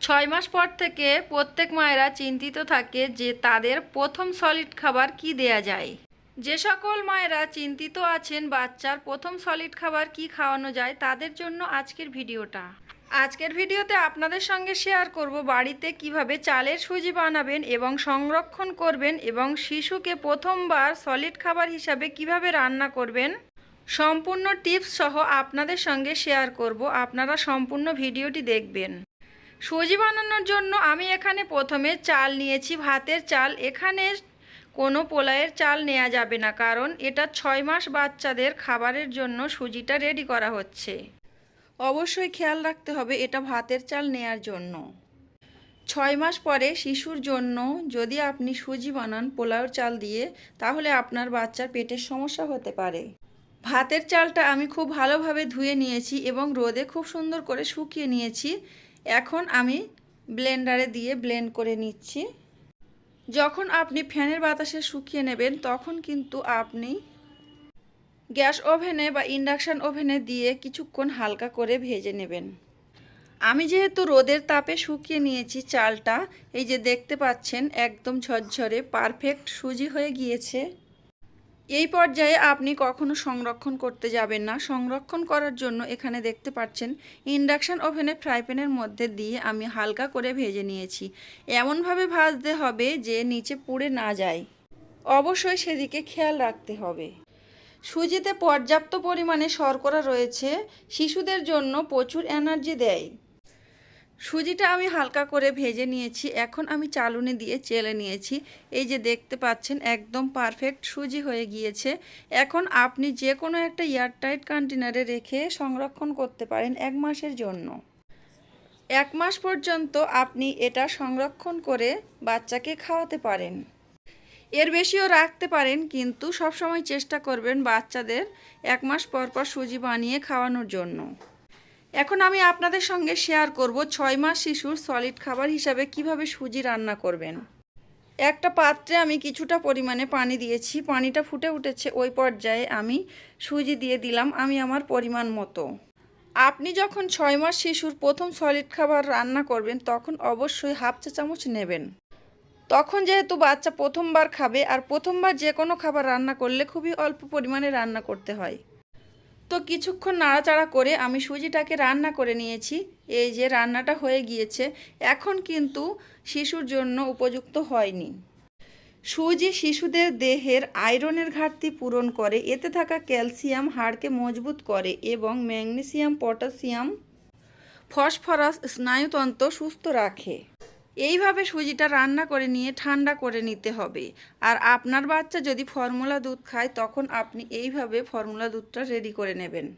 ছয় মাস পর থেকে প্রত্যেক মায়েরা চিন্তিত থাকে যে তাদের প্রথম সলিড খাবার কি দেয়া যায়। যে সকল মায়েরা চিন্তিত আছেন বাচ্চার প্রথম সলিড খাবার কি খাওয়ানো যায় তাদের জন্য আজকের ভিডিওটা। আজকের ভিডিওতে আপনাদের সঙ্গে শেয়ার করব বাড়িতে কীভাবে চালের সুজি বানাবেন এবং সংরক্ষণ করবেন এবং শিশুকে প্রথমবার সলিড খাবার হিসাবে কীভাবে রান্না করবেন। সম্পূর্ণ টিপস সহ আপনাদের সঙ্গে শেয়ার করব। আপনারা সম্পূর্ণ ভিডিওটি দেখবেন। সুজি বানানোর জন্য আমি এখানে প্রথমে চাল নিয়েছি, ভাতের চাল। এখানে কোনো পোলায়ের চাল নেওয়া যাবে না, কারণ এটা ছয় মাস বাচ্চাদের খাবারের জন্য সুজিটা রেডি করা হচ্ছে। অবশ্যই খেয়াল রাখতে হবে এটা ভাতের চাল নেয়ার জন্য। ছয় মাস পরে শিশুর জন্য যদি আপনি সুজি বানান পোলাওর চাল দিয়ে, তাহলে আপনার বাচ্চার পেটের সমস্যা হতে পারে। ভাতের চালটা আমি খুব ভালোভাবে ধুয়ে নিয়েছি এবং রোদে খুব সুন্দর করে শুকিয়ে নিয়েছি। এখন আমি ব্লেন্ডারে দিয়ে ব্লেন্ড করে নিচ্ছি। যখন আপনি ফ্যানের বাতাসে শুকিয়ে নেবেন, তখন কিন্তু আপনি গ্যাস ওভেনে বা ইন্ডাকশান ওভেনে দিয়ে কিছুক্ষণ হালকা করে ভেজে নেবেন। আমি যেহেতু রোদের তাপে শুকিয়ে নিয়েছি চালটা, এই যে দেখতে পাচ্ছেন, একদম ঝরঝরে, পারফেক্ট সুজি হয়ে গিয়েছে। এই পর্যায়ে আপনি কখনো সংরক্ষণ করতে যাবেন না। সংরক্ষণ করার জন্য এখানে দেখতে পাচ্ছেন, ইন্ডাকশান ওভেনে ফ্রাই প্যানের মধ্যে দিয়ে আমি হালকা করে ভেজে নিয়েছি। এমনভাবে ভাজতে হবে যে নিচে পুড়ে না যায়। অবশ্যই সেদিকে খেয়াল রাখতে হবে। সুজিতে পর্যাপ্ত পরিমাণে শর্করা রয়েছে। শিশুদের জন্য প্রচুর এনার্জি দেয়। সুজিটা আমি হালকা করে ভেজে নিয়েছি। এখন আমি চালুনি দিয়ে চেলে নিয়েছি। এই যে দেখতে পাচ্ছেন, একদম পারফেক্ট সুজি হয়ে গিয়েছে। এখন আপনি যে কোনো একটা এয়ারটাইট কন্টেনারে রেখে সংরক্ষণ করতে পারেন এক মাসের জন্য। এক মাস পর্যন্ত আপনি এটা সংরক্ষণ করে বাচ্চাকে খাওয়াতে পারেন। এর বেশিও রাখতে পারেন, কিন্তু সবসময় চেষ্টা করবেন বাচ্চাদের এক মাস পর পর সুজি বানিয়ে খাওয়ানোর জন্য। এখন আমি আপনাদের সঙ্গে শেয়ার করব ছয় মাস শিশুর সলিড খাবার হিসাবে কীভাবে সুজি রান্না করবেন। একটা পাত্রে আমি কিছুটা পরিমাণে পানি দিয়েছি, পানিটা ফুটে উঠেছে ওই পর্যায়ে আমি সুজি দিয়ে দিলাম আমি আমার পরিমাণ মতো। আপনি যখন ছয় মাস শিশুর প্রথম সলিড খাবার রান্না করবেন, তখন অবশ্যই হাফ চা চামচ নেবেন। তখন যেহেতু বাচ্চা প্রথমবার খাবে, আর প্রথমবার যে কোনো খাবার রান্না করলে খুবই অল্প পরিমাণে রান্না করতে হয়। তো কিছুক্ষণ নাড়াচাড়া করে আমি সুজিটাকে রান্না করে নিয়েছি। এই যে রান্নাটা হয়ে গিয়েছে, এখন কিন্তু শিশুর জন্য উপযুক্ত হয়নি। সুজি শিশুদের দেহের আয়রনের ঘাটতি পূরণ করে, এতে থাকা ক্যালসিয়াম হাড়কে মজবুত করে এবং ম্যাগনেসিয়াম পটাশিয়াম ফসফরাস, স্নায়ুতন্ত্র সুস্থ রাখে। এইভাবে সুজিটা রান্না করে নিয়ে ঠান্ডা করে নিতে হবে। আর আপনার বাচ্চা যদি ফর্মুলা দুধ খায়, তখন আপনি এইভাবে ফর্মুলা দুধটা রেডি করে নেবেন।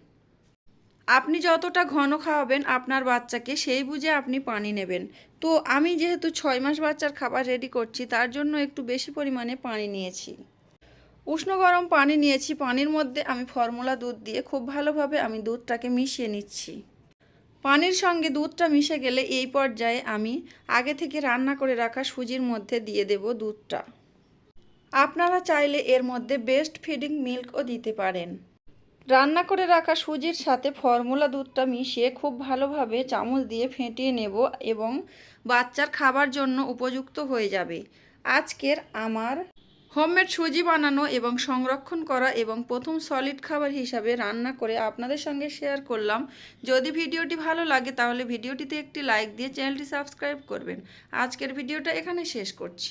আপনি যতটা ঘন খাওয়াবেন, আপনার বাচ্চাকে সেই বুঝে আপনি পানি নেবেন। তো আমি যেহেতু ছয় মাস বাচ্চার খাবার রেডি করছি, তার জন্য একটু বেশি পরিমাণে পানি নিয়েছি। উষ্ণ গরম পানি নিয়েছি। পানির মধ্যে আমি ফর্মুলা দুধ দিয়ে খুব ভালোভাবে আমি দুধটাকে মিশিয়ে নিচ্ছি। পানির সঙ্গে দুধটা মিশে গেলে এই পর্যায়ে আমি আগে থেকে রান্না করে রাখা সুজির মধ্যে দিয়ে দেব দুধটা। আপনারা চাইলে এর মধ্যে বেস্ট ফিডিং মিল্কও দিতে পারেন। রান্না করে রাখা সুজির সাথে ফর্মুলা দুধটা মিশিয়ে খুব ভালোভাবে চামচ দিয়ে ফেটিয়ে নেব এবং বাচ্চার খাবার জন্য উপযুক্ত হয়ে যাবে। আজকের আমার হোমমেড সুজি বানানো এবং সংরক্ষণ করা এবং প্রথম সলিড খাবার হিসাবে রান্না করে আপনাদের সঙ্গে শেয়ার করলাম। যদি ভিডিওটি ভালো লাগে তাহলে ভিডিওটিতে একটি লাইক দিয়ে চ্যানেলটি সাবস্ক্রাইব করবেন। আজকের ভিডিওটা এখানে শেষ করছি।